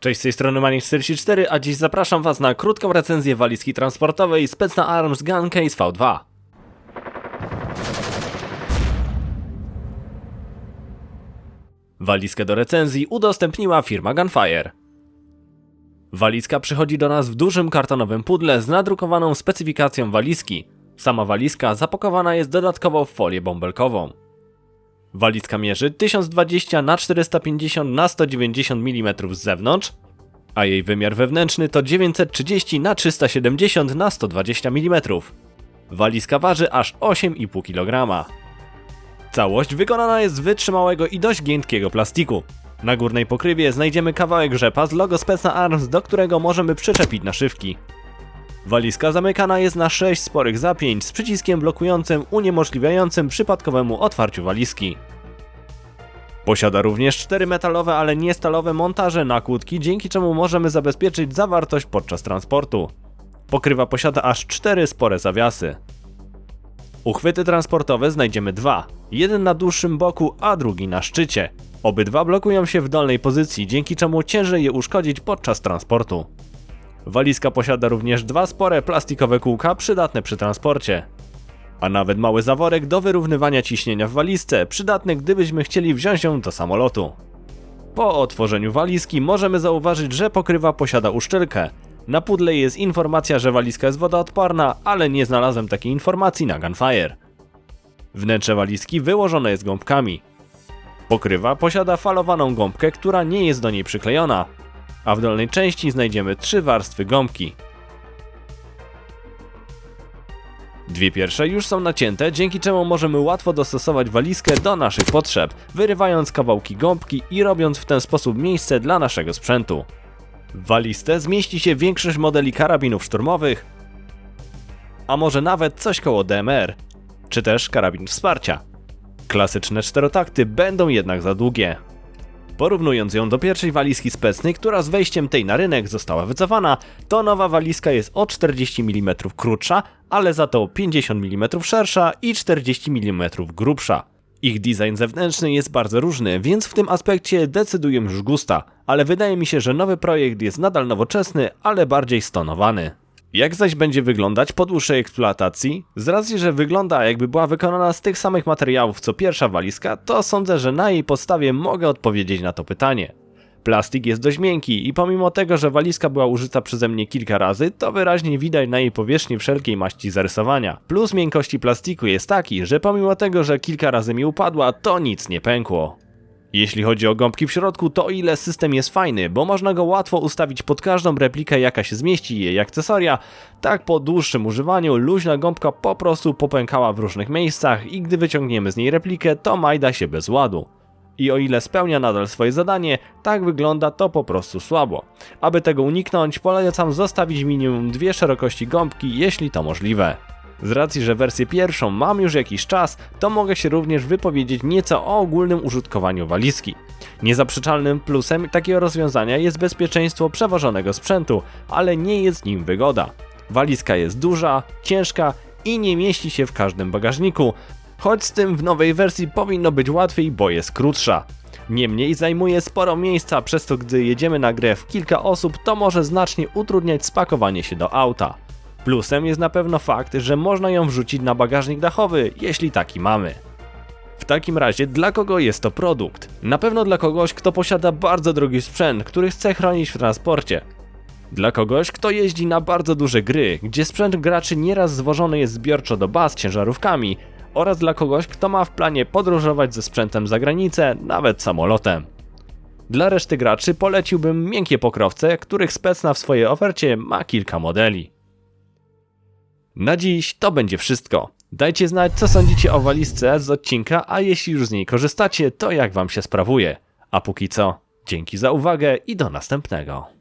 Cześć, z tej strony Manic44, a dziś zapraszam Was na krótką recenzję walizki transportowej Specna Arms Gun Case V2. Walizkę do recenzji udostępniła firma Gunfire. Walizka przychodzi do nas w dużym kartonowym pudle z nadrukowaną specyfikacją walizki. Sama walizka zapakowana jest dodatkowo w folię bąbelkową. Walizka mierzy 1020 x 450 na 190 mm z zewnątrz, a jej wymiar wewnętrzny to 930 x 370 na 120 mm. Walizka waży aż 8,5 kg. Całość wykonana jest z wytrzymałego i dość giętkiego plastiku. Na górnej pokrywie znajdziemy kawałek rzepa z logo Specna Arms, do którego możemy przyczepić naszywki. Walizka zamykana jest na 6 sporych zapięć z przyciskiem blokującym uniemożliwiającym przypadkowemu otwarciu walizki. Posiada również 4 metalowe, ale nie stalowe montaże na kłódki, dzięki czemu możemy zabezpieczyć zawartość podczas transportu. Pokrywa posiada aż 4 spore zawiasy. Uchwyty transportowe znajdziemy dwa. Jeden na dłuższym boku, a drugi na szczycie. Obydwa blokują się w dolnej pozycji, dzięki czemu ciężej je uszkodzić podczas transportu. Walizka posiada również dwa spore plastikowe kółka przydatne przy transporcie. A nawet mały zaworek do wyrównywania ciśnienia w walizce, przydatny gdybyśmy chcieli wziąć ją do samolotu. Po otworzeniu walizki możemy zauważyć, że pokrywa posiada uszczelkę. Na pudle jest informacja, że walizka jest wodoodporna, ale nie znalazłem takiej informacji na Gunfire. Wnętrze walizki wyłożone jest gąbkami. Pokrywa posiada falowaną gąbkę, która nie jest do niej przyklejona, a w dolnej części znajdziemy trzy warstwy gąbki. Dwie pierwsze już są nacięte, dzięki czemu możemy łatwo dostosować walizkę do naszych potrzeb, wyrywając kawałki gąbki i robiąc w ten sposób miejsce dla naszego sprzętu. W walizce zmieści się większość modeli karabinów szturmowych, a może nawet coś koło DMR, czy też karabin wsparcia. Klasyczne czterotakty będą jednak za długie. Porównując ją do pierwszej walizki specnej, która z wejściem tej na rynek została wycofana, to nowa walizka jest o 40 mm krótsza, ale za to 50 mm szersza i 40 mm grubsza. Ich design zewnętrzny jest bardzo różny, więc w tym aspekcie decydują już gusta, ale wydaje mi się, że nowy projekt jest nadal nowoczesny, ale bardziej stonowany. Jak zaś będzie wyglądać po dłuższej eksploatacji? Z racji, że wygląda jakby była wykonana z tych samych materiałów co pierwsza walizka, to sądzę, że na jej podstawie mogę odpowiedzieć na to pytanie. Plastik jest dość miękki i pomimo tego, że walizka była użyta przeze mnie kilka razy, to wyraźnie widać na jej powierzchni wszelkiej maści zarysowania. Plus miękkości plastiku jest taki, że pomimo tego, że kilka razy mi upadła, to nic nie pękło. Jeśli chodzi o gąbki w środku, to o ile system jest fajny, bo można go łatwo ustawić pod każdą replikę jaka się zmieści jej akcesoria, tak po dłuższym używaniu luźna gąbka po prostu popękała w różnych miejscach i gdy wyciągniemy z niej replikę, to majda się bez ładu. I o ile spełnia nadal swoje zadanie, tak wygląda to po prostu słabo. Aby tego uniknąć, polecam zostawić minimum dwie szerokości gąbki, jeśli to możliwe. Z racji, że wersję pierwszą mam już jakiś czas, to mogę się również wypowiedzieć nieco o ogólnym użytkowaniu walizki. Niezaprzeczalnym plusem takiego rozwiązania jest bezpieczeństwo przewożonego sprzętu, ale nie jest nim wygoda. Walizka jest duża, ciężka i nie mieści się w każdym bagażniku, choć z tym w nowej wersji powinno być łatwiej, bo jest krótsza. Niemniej zajmuje sporo miejsca, przez to gdy jedziemy na grę w kilka osób, to może znacznie utrudniać spakowanie się do auta. Plusem jest na pewno fakt, że można ją wrzucić na bagażnik dachowy, jeśli taki mamy. W takim razie dla kogo jest to produkt? Na pewno dla kogoś, kto posiada bardzo drogi sprzęt, który chce chronić w transporcie. Dla kogoś, kto jeździ na bardzo duże gry, gdzie sprzęt graczy nieraz zwożony jest zbiorczo do baz ciężarówkami, oraz dla kogoś, kto ma w planie podróżować ze sprzętem za granicę, nawet samolotem. Dla reszty graczy poleciłbym miękkie pokrowce, których Specna w swojej ofercie ma kilka modeli. Na dziś to będzie wszystko. Dajcie znać, co sądzicie o walizce z odcinka, a jeśli już z niej korzystacie, to jak wam się sprawuje. A póki co, dzięki za uwagę i do następnego.